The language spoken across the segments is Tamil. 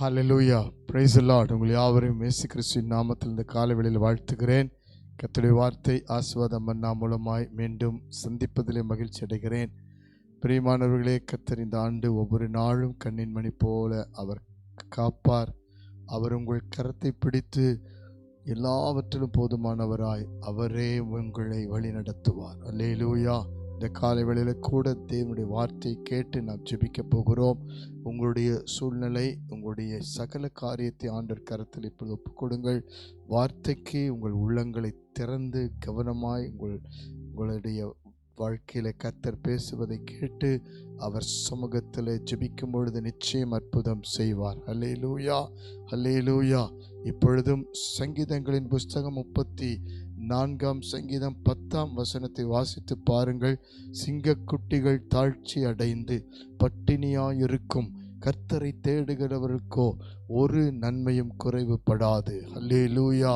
ஹalleluya பிரைஸ் the உங்கள் யாவரையும் மேசு கிறிஸ்துவின் நாமத்தில் இந்த காலவெளியில் வாழ்த்துகிறேன். கர்த்தருடைய வார்த்தை ஆசுவாதம் மன்னா மூலமாய் மீண்டும் சந்திப்பதிலே மகிழ்ச்சி அடைகிறேன். பிரியமானவர்களே கத்தர் இந்த ஆண்டு ஒவ்வொரு நாளும் கண்ணின் மணி போல அவர் காப்பார். அவர் உங்கள் கரத்தை பிடித்து எல்லாவற்றிலும் போதுமானவராய் அவரே உங்களை வழி நடத்துவார் அல்லேலூயா இந்த காலை வேளையில் கூட தேவனுடைய வார்த்தையை கேட்டு நாம் ஜெபிக்க போகிறோம். உங்களுடைய சூழ்நிலை உங்களுடைய சகல காரியத்தை ஆண்டர் கரத்தில் இப்பொழுது ஒப்புக்கொடுங்கள். வார்த்தைக்கு உங்கள் உள்ளங்களை திறந்து கவனமாய் உங்கள் உங்களுடைய வாழ்க்கையில் கத்தர் பேசுவதை கேட்டு அவர் சமூகத்தில் ஜெபிக்கும் பொழுது நிச்சயம் அற்புதம் செய்வார். அல்லே லூயா அல்லே லூயா இப்பொழுதும் சங்கீதங்களின் புஸ்தகம் முப்பத்தி நான்காம் சங்கீதம் பத்தாம் வசனத்தை வாசித்து பாருங்கள். சிங்கக்குட்டிகள் தாழ்ச்சி அடைந்து பட்டினியாயிருக்கும். கர்த்தரை தேடுகிறவருக்கோ ஒரு நன்மையும் குறைவுபடாது. அல்லே லூயா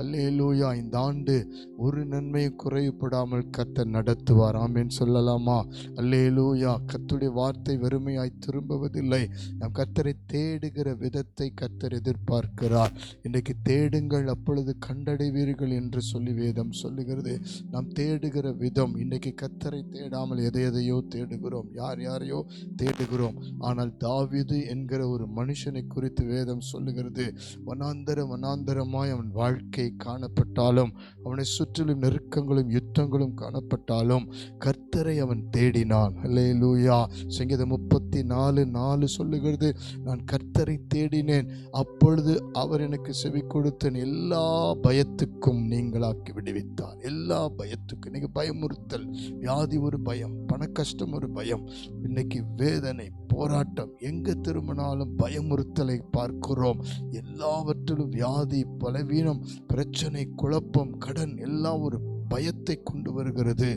அல்லே லூயா இந்த ஆண்டு ஒரு நன்மையும் குறைவுபடாமல் கர்த்தர் நடத்துவார். ஆமேன் சொல்லலாமா? அல்லே லூயா கத்துடைய வார்த்தை வெறுமையாய் திரும்புவதில்லை. நாம் கர்த்தரை தேடுகிற விதத்தை கர்த்தர் எதிர்பார்க்கிறார். இன்றைக்கு தேடுங்கள் அப்பொழுது கண்டடைவீர்கள் என்று சொல்லி வேதம் சொல்லுகிறது. நாம் தேடுகிற விதம் இன்றைக்கு கர்த்தரை தேடாமல் எதை எதையோ தேடுகிறோம். யார் யாரையோ தேடுகிறோம். ஆனால் தாவிது என்கிற ஒரு மனுஷனை குறித்து வேதம் சொல்லுகிறது. வனாந்தர வனாந்தரமாய் அவன் வாழ்க்கை காணப்பட்டாலும் அவனை சுற்றிலும் நெருக்கங்களும் யுத்தங்களும் காணப்பட்டாலும் கர்த்தரை அவன் தேடினான். அல்லே லூயா சங்கீதம் முப்பத்தி நாலு நாலு சொல்லுகிறது நான் கர்த்தரை தேடினேன். அப்பொழுது அவர் எனக்கு செவி கொடுத்தேன் எல்லா பயத்துக்கும் நீங்களாக்கி விடுவித்தார். எல்லா பயத்துக்கும். இன்னைக்கு பயமுறுத்தல் வியாதி ஒரு பயம் பண கஷ்டம் ஒரு பயம். இன்னைக்கு வேதனை போராட்டம். எங்கே திரும்பினாலும் பயமுறுத்தலை பார்க்கிறோம். எல்லாவற்றிலும் வியாதி பலவீனம் பிரச்சனை குழப்பம் கடன் எல்லாம் ஒரு பயத்தை கொண்டு வருகிறது.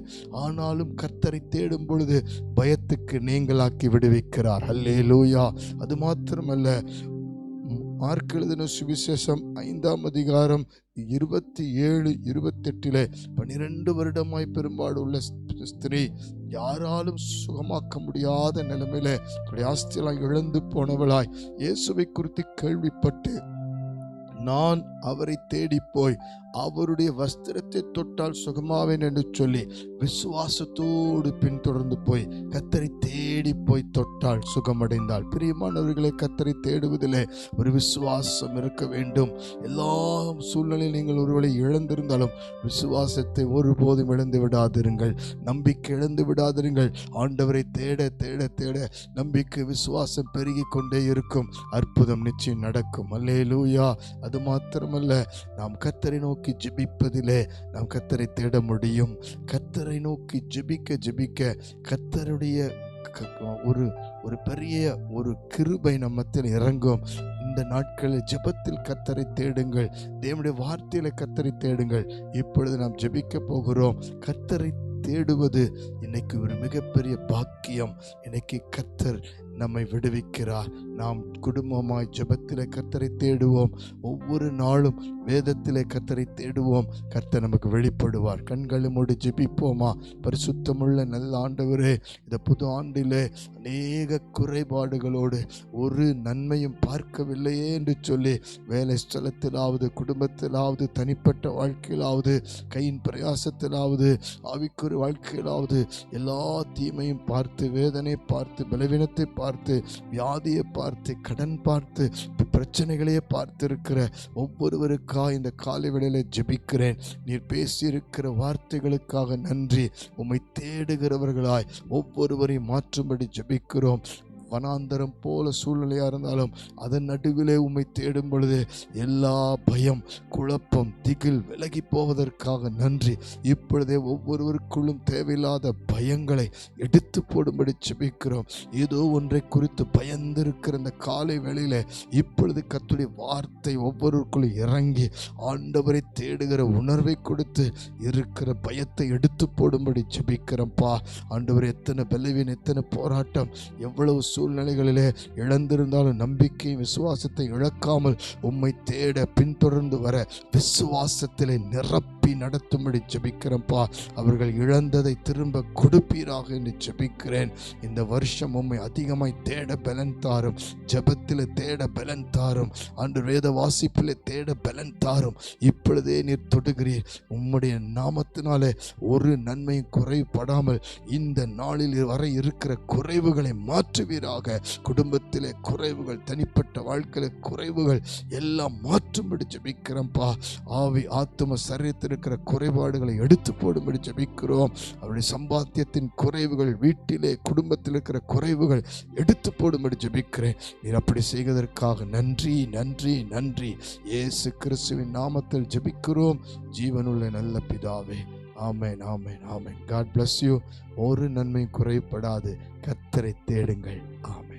ஆனாலும் கர்த்தரை தேடும் பொழுது பயத்துக்கு நீங்களாக்கி விடுவிக்கிறார். அல்லே லூயா அது மாத்திரமல்ல மார்க் எழுதின சுவிசேஷம் ஐந்தாம் அதிகாரம் இருபத்தி ஏழு இருபத்தெட்டிலே பன்னிரெண்டு வருடமாய் பெரும்பாடு உள்ள ஸ்திரீ யாராலும் சுகமாக்க முடியாத நிலைமையில பிரயாஸ்தியெல்லாம் இழந்து போனவளாய். இயேசுவை குறித்து கேள்விப்பட்டு நான் அவரை தேடி போய் அவருடைய வஸ்திரத்தை தொட்டால் சுகமாவேன் என்று சொல்லி விசுவாசத்தோடு பின்தொடர்ந்து போய் கத்தரை தேடி போய் தொட்டால் சுகமடைந்தாள் பிரியமானவர்களை கத்தரை தேடுவதிலே ஒரு விசுவாசம் இருக்க வேண்டும். எல்லா சூழ்நிலையில் நீங்கள் ஒருவேளை இழந்திருந்தாலும் விசுவாசத்தை ஒருபோதும் இழந்து விடாதிருங்கள். நம்பிக்கை இழந்து விடாதிருங்கள். ஆண்டவரை தேட தேட தேட நம்பிக்கை விசுவாசம் பெருகி கொண்டே இருக்கும். அற்புதம் நிச்சயம் நடக்கும். அல்லே லூயா அது மாத்திரமல்ல நாம் கத்தரை நோக்கி ஜெபிப்பதிலே நாம் கத்தரை தேட முடியும். கத்தரை நோக்கி ஜெபிக்க ஜெபிக்க கத்தருடைய க- ஒரு ஒரு பெரிய ஒரு கிருபை நம்மத்தில் இறங்கும். இந்த நாட்களில் ஜெபத்தில் கத்தரை தேடுங்கள். தேவனுடைய வார்த்தையில கத்தரை தேடுங்கள். இப்பொழுது நாம் ஜெபிக்க போகிறோம். கத்தரை தேடுவது இன்னைக்கு ஒரு மிகப்பெரிய பாக்கியம். இன்னைக்கு கத்தர் நம்மை விடுவிக்கிறார். நாம் குடும்பமாய் ஜெபத்திலே கர்த்தரை தேடுவோம். ஒவ்வொரு நாளும் வேதத்திலே கர்த்தரை தேடுவோம். கர்த்தர் நமக்கு வெளிப்படுவார். கண்களுமோடு ஜெபிப்போமா? பரிசுத்தமுள்ள நல்ல ஆண்டவரே இந்த புது ஆண்டிலே அநேக குறைபாடுகளோடு ஒரு நன்மையும் பார்க்கவில்லையே என்று சொல்லி வேலை ஸ்தலத்திலாவது குடும்பத்திலாவது தனிப்பட்ட வாழ்க்கையிலாவது கையின் பிரயாசத்திலாவது ஆவிக்குறி வாழ்க்கையிலாவது எல்லா தீமையும் பார்த்து வேதனை பார்த்து பலவீனத்தை பார்த்து வியாதியை பார்த்து கடன் பார்த்து பிரச்சனைகளையே பார்த்திருக்கிற ஒவ்வொருவருக்கா இந்த காலை வேளையில் ஜெபிக்கிறேன். நீர் பேசியிருக்கிற வார்த்தைகளுக்காக நன்றி. உம்மை தேடுகிறவர்களாய் ஒவ்வொருவரையும் மாற்றும்படி ஜெபிக்கிறோம். வனாந்தரம் போல சூழ்நிலையாக இருந்தாலும் அதன் நடுவிலே உம்மை தேடும் பொழுது எல்லா பயம் குழப்பம் திகில் விலகி போவதற்காக நன்றி. இப்பொழுதே ஒவ்வொருவருக்குள்ளும் தேவையில்லாத பயங்களை எடுத்து போடும்படி செபிக்கிறோம் ஏதோ ஒன்றை குறித்து பயந்திருக்கிற இந்த காலை வேளையில இப்பொழுது கத்துடைய வார்த்தை ஒவ்வொருவருக்குள்ளும் இறங்கி ஆண்டவரை தேடுகிற உணர்வை கொடுத்து இருக்கிற பயத்தை எடுத்து போடும்படி ஜெபிக்கிறோம்ப்பா ஆண்டவர் எத்தனை பலவீன் எத்தனை போராட்டம் எவ்வளவு சூழ்நிலைகளிலே இழந்திருந்தாலும் நம்பிக்கையும் விசுவாசத்தை இழக்காமல் உம்மை தேட பின்தொடர்ந்து வர விசுவாசத்திலே நிரப்பி நடத்தும்படி ஜபிக்கிறேன்ப்பா. அவர்கள் இழந்ததை திரும்ப கொடுப்பீராக என்று ஜெபிக்கிறேன். இந்த வருஷம் உம்மை அதிகமாய் தேட பலன் தாரும். ஜபத்தில் தேட பலன் தாரும். அன்று வேத வாசிப்பில் தேட பலன் தாரும். இப்பொழுதே நீர் தொடுகிறீர். உம்முடைய நாமத்தினாலே ஒரு நன்மையும் குறைபடாமல் இந்த நாளில் வர இருக்கிற குறைவுகளை மாற்றுவீராக குடும்பத்திலே குறைவுகள் தனிப்பட்ட வாழ்க்கையில குறைவுகள் எல்லாம் மாற்றும்படி ஜபிக்கிறோம்ப்பா ஆவி ஆத்தும சரீரத்தில் இருக்கிற குறைபாடுகளை எடுத்து போடும்படி ஜபிக்கிறோம். அவருடைய சம்பாத்தியத்தின் குறைவுகள் வீட்டிலே குடும்பத்தில் இருக்கிற குறைவுகள் எடுத்து போடும்படி ஜபிக்கிறேன். நீர் அப்படி செய்வதற்காக நன்றி நன்றி நன்றி. ஏசு கிறிஸ்துவின் நாமத்தில் ஜெபிக்கிறோம். ஜீவனுள்ள நல்ல பிதாவே. Amen amen amen. God bless you ஒரு நன்மை குறைபடாது. கத்தரை தேடுங்கள். ஆமேன்.